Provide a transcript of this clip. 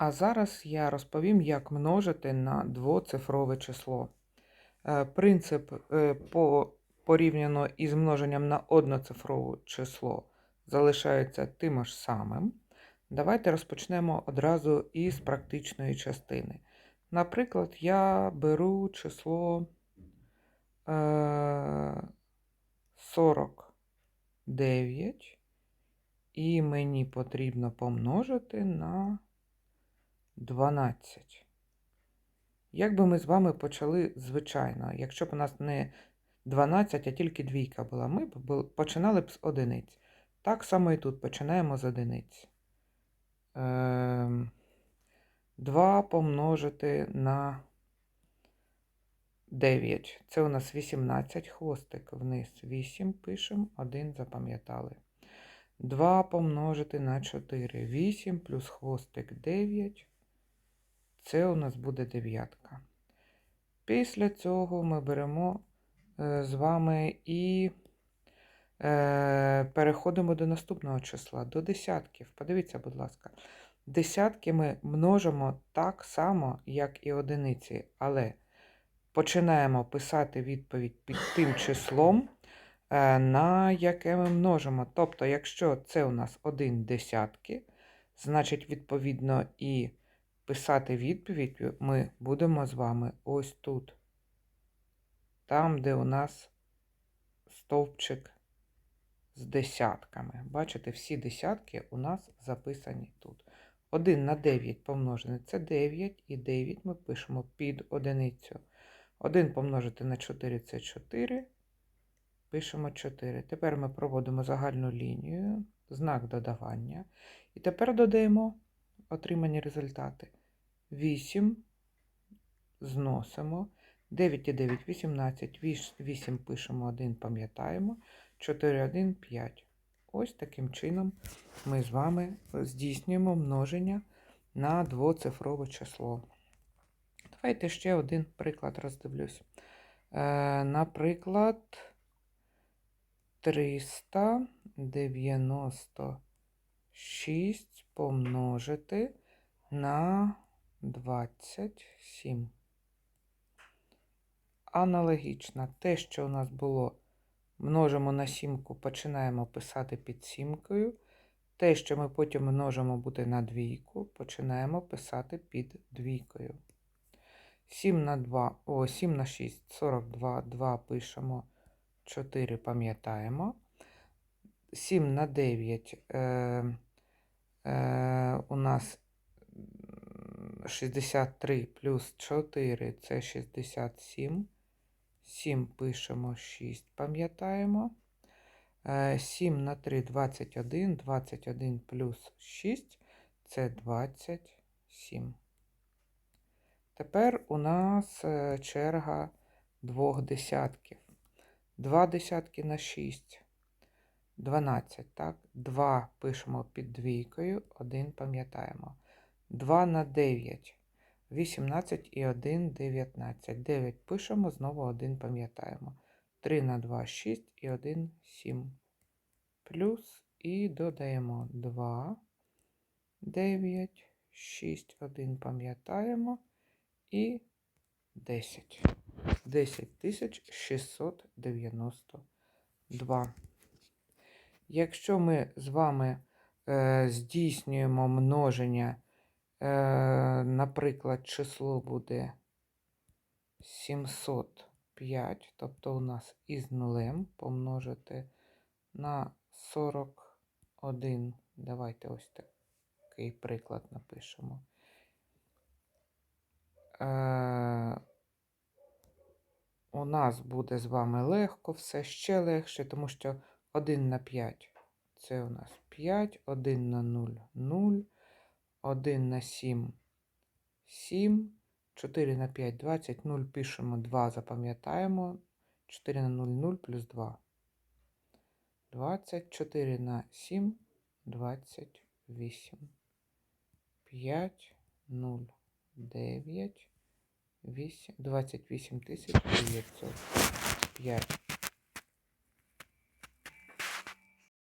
А зараз я розповім, як множити на двоцифрове число. Е, Принцип е, по, порівняно із множенням на одноцифрове число залишається тим ж самим. Давайте розпочнемо одразу із практичної частини. Наприклад, я беру число е, 49, і мені потрібно помножити на 12. Як би ми з вами почали звичайно, якщо б у нас не 12, а тільки двійка була, ми б починали б з одиниць. Так само і тут починаємо з одиниць. Ем, 2 помножити на 9. Це у нас 18, хвостик вниз 8 пишемо, 1 запам'ятали. 2 помножити на 4. 8 плюс хвостик 9. Це у нас буде дев'ятка. Після цього ми беремо е, з вами і е, переходимо до наступного числа, до десятків. Подивіться, будь ласка. Десятки ми множимо так само, як і одиниці, але починаємо писати відповідь під тим числом, е, на яке ми множимо. Тобто, якщо це у нас один десятки, значить, відповідно, і писати відповідь ми будемо з вами ось тут. Там, де у нас стовпчик з десятками. Бачите, всі десятки у нас записані тут. 1 на 9 помножене це 9, і 9 ми пишемо під одиницю. 1 помножити на 4 це 4. Пишемо 4. Тепер ми проводимо загальну лінію, знак додавання. І тепер додаємо отримані результати. 8 зносимо. 9 і 9, 18, 8 пишемо 1, пам'ятаємо. 4, 1, 5. Ось таким чином ми з вами здійснюємо множення на двоцифрове число. Давайте ще один приклад роздивлюсь. Е, наприклад, 396 помножити на 27. Аналогічно, те, що у нас було, множимо на сімку, починаємо писати під сімкою. Те, що ми потім множимо буде на двійку, починаємо писати під двійкою. 7 на 2, о, 7 на 6, 42, 2 пишемо, 4 пам'ятаємо. 7 на 9 е, е, у нас 63 плюс 4 це 67. 7 пишемо 6, пам'ятаємо. 7 на 3 21, 21 плюс 6 це 27. Тепер у нас е, черга двох десятків. 2 десятки на 6. 12, так? 2 пишемо під двійкою, 1 пам'ятаємо. 2 на 9. 18 і 1 19. 9 пишемо, знову 1 пам'ятаємо. 3 на 2 6 і 1 7. Плюс і додаємо 2, 9, 6, 1 пам'ятаємо і 10. 10 692. Якщо ми з вами е, здійснюємо множення, е, наприклад, число буде 705, тобто у нас із нулем помножити на 41. Давайте ось такий приклад напишемо. Е, у нас буде з вами легко, все ще легше, тому що 1 на 5 це у нас 5, 1 на 0 0, 1 на 7 7, 4 на 5 20, 0 пишемо 2, запам'ятаємо. 4 на 0 0 плюс 2. 24 на 7 28. 5 0 9 8 28 900. 5